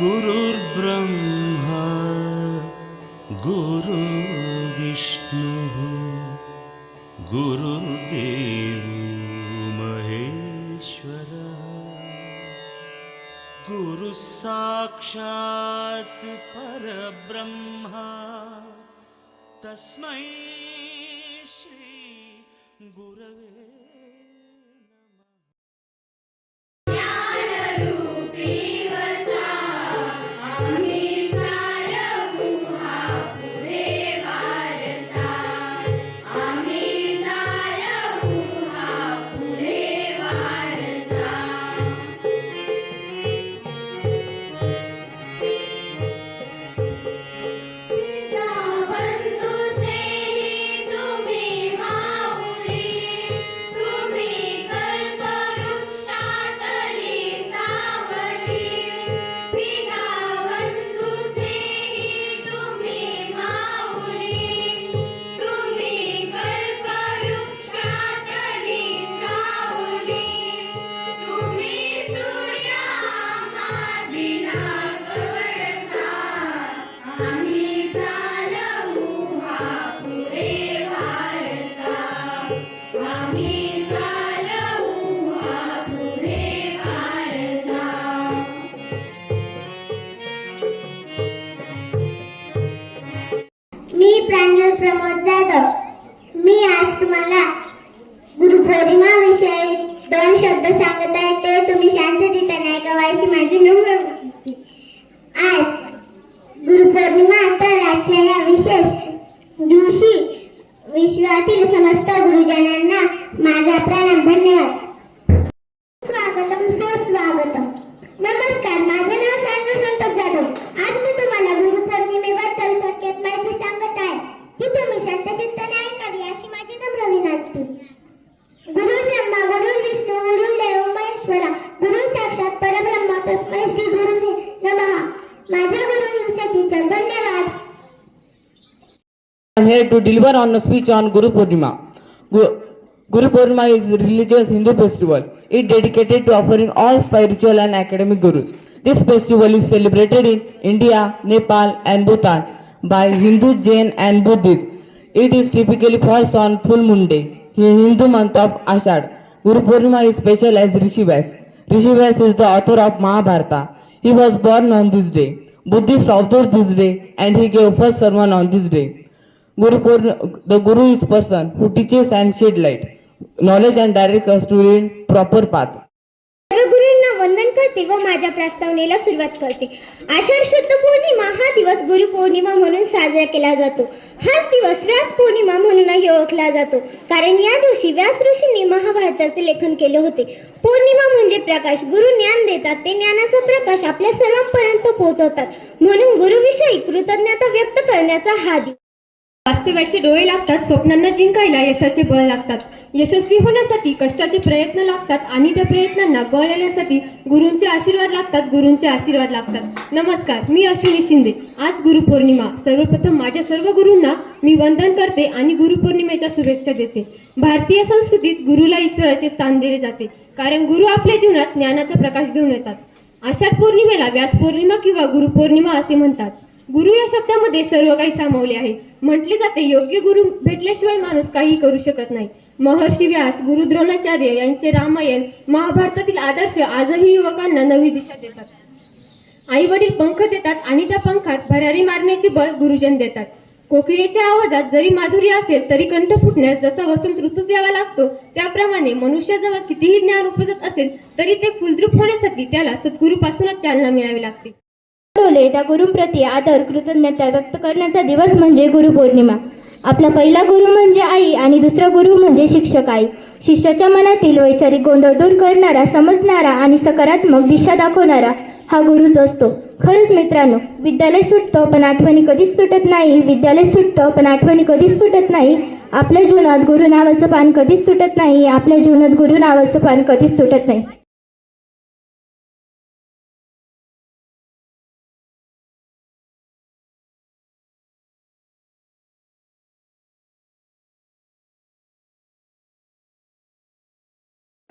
गुरुर्ब्रह्मा गुरुर्विष्णुः गुरुर्देवो महेश्वरः। गुरुः साक्षात् परब्रह्मा तस्मै श्री गुरवे bye. शब्द सांगत आहे ते तुम्ही शांततेने ऐकावा अशी माझी नम्र विनंती. आज गुरुपौर्णिमा तर आजच्या या विशेष दिवशी विश्वातील समस्त गुरुजनांना माझा प्रणाम धन्यवाद here to deliver on a speech on Guru Purnima. Gu- Guru Purnima is a religious Hindu festival. It dedicated to offering all spiritual and academic gurus. This festival is celebrated in India, Nepal and Bhutan by Hindu, Jain and Buddhists. It is typically falls on full moon day, in Hindu month of Ashad. Guru Purnima is special as Rishi Vyas. Rishi is the author of Mahabharata. He was born on this day. Buddhists observe this day and he gave first sermon on this day. Guru Purn- the Guru is person who teaches and shed light, knowledge and direct us to in proper path. वंदन करते व माझ्या प्रस्तावनेला सुरुवात करते. आषाढ शुद्ध पौर्णिमा हा दिवस गुरु पौर्णिमा म्हणून साजरा केला जातो. हाच दिवस व्यास पौर्णिमा म्हणूनही ओळखला जातो. कारण या दिवशी व्यास ऋषींनी महाभारताचे लेखन केले होते. पौर्णिमा म्हणजे प्रकाश. गुरु ज्ञान देतात ते ज्ञानाचा प्रकाश आपल्या सर्वांपर्यंत पोहोचवतात. म्हणून गुरुविषयी कृतज्ञता व्यक्त करण्याचा हा दिवस वास्तव्याचे डोळे लागतात स्वप्नांना जिंकायला यशाचे बळ लागतात. यशस्वी होण्यासाठी कष्टाचे प्रयत्न लागतात आणि त्या प्रयत्नांना बळ येण्यासाठी गुरूंचे आशीर्वाद लागतात गुरूंचे आशीर्वाद लागतात. नमस्कार मी अश्विनी शिंदे. आज गुरुपौर्णिमा. सर्वप्रथम माझ्या सर्व गुरूंना मी वंदन करते आणि गुरुपौर्णिमेच्या शुभेच्छा देते. भारतीय संस्कृतीत गुरुला ईश्वराचे स्थान दिले जाते कारण गुरु आपल्या जीवनात ज्ञानाचा प्रकाश घेऊन येतात. आषाढ पौर्णिमेला व्यास पौर्णिमा किंवा गुरुपौर्णिमा असे म्हणतात. गुरु या शब्दामध्ये सर्व काही सामावले आहे. म्हटले जाते योग्य गुरु भेटल्याशिवाय माणूस काही करू शकत नाही. महर्षी व्यास गुरु द्रोणाचार्य यांचे रामायण महाभारतातील आदर्श आजही युवकांना नवी दिशा देतात. आई वडील पंख देतात आणि त्या पंखात भरारी मारण्याचे बळ गुरुजन देतात. कोकिळेच्या आवाजात जरी माधुर्य असेल तरी कंठ फुटण्यास जसा वसंत ऋतूच यावा लागतो त्याप्रमाणे मनुष्याजवळ कितीही ज्ञान उपजत असेल तरी ते फुलद्रूप होण्यासाठी त्याला सद्गुरूपासूनच चालना मिळावी लागते. डोले त्या गुरुंप्रती आदर कृतज्ञता व्यक्त करण्याचा दिवस म्हणजे गुरुपौर्णिमा आपला पहिला गुरु म्हणजे आई आणि दुसरा गुरु म्हणजे शिक्षक आई. शिष्याच्या मनातील वैचारिक गोंधळ दूर करणारा समजणारा आणि सकारात्मक दिशा दाखवणारा हा गुरुच असतो. खरंच मित्रांनो विद्यालय सुटतं पण आठवणी कधीच सुटत नाही. विद्यालय सुटतं पण आठवणी कधीच सुटत नाही. आपल्या जीवनात गुरु नावाचं पान कधीच तुटत नाही. आपल्या जीवनात गुरु नावाचं पान कधीच तुटत नाही.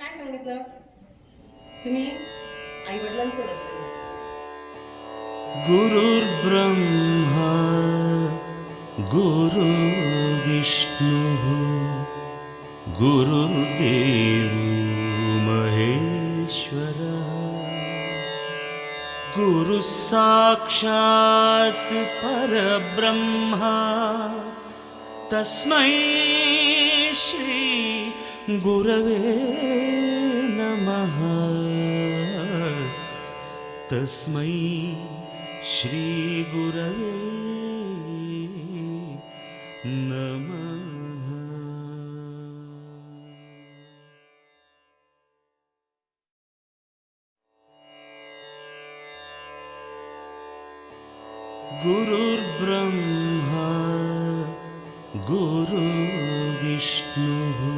काय सांगितलं तुम्ही आई वडिलांचं दर्शन घ्या. गुरु गुरुर्विष्णुः गुरुर्देव महेश्वर गुरु साक्षात परब्रह्मा तस्मै श्री गुरवे नमः। तस्मै श्रीगुरवे नमः। गुरुर्ब्रह्मा गुरुर्विष्णुः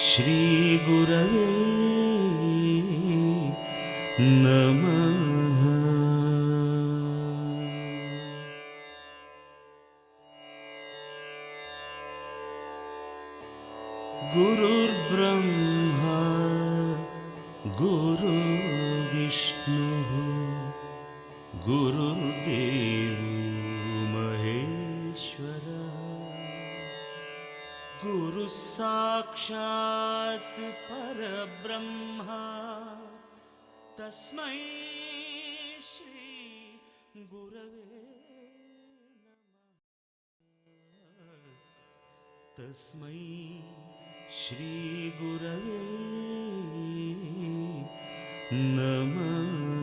श्रीगुरवे नमः। गुरुर्ब्रह्मा गुरुर्विष्णुः गुरुर्देवो गुरुः साक्षात् परब्रह्मा। तस्मै श्री गुरवे तस्मै श्रीगुरवे नमः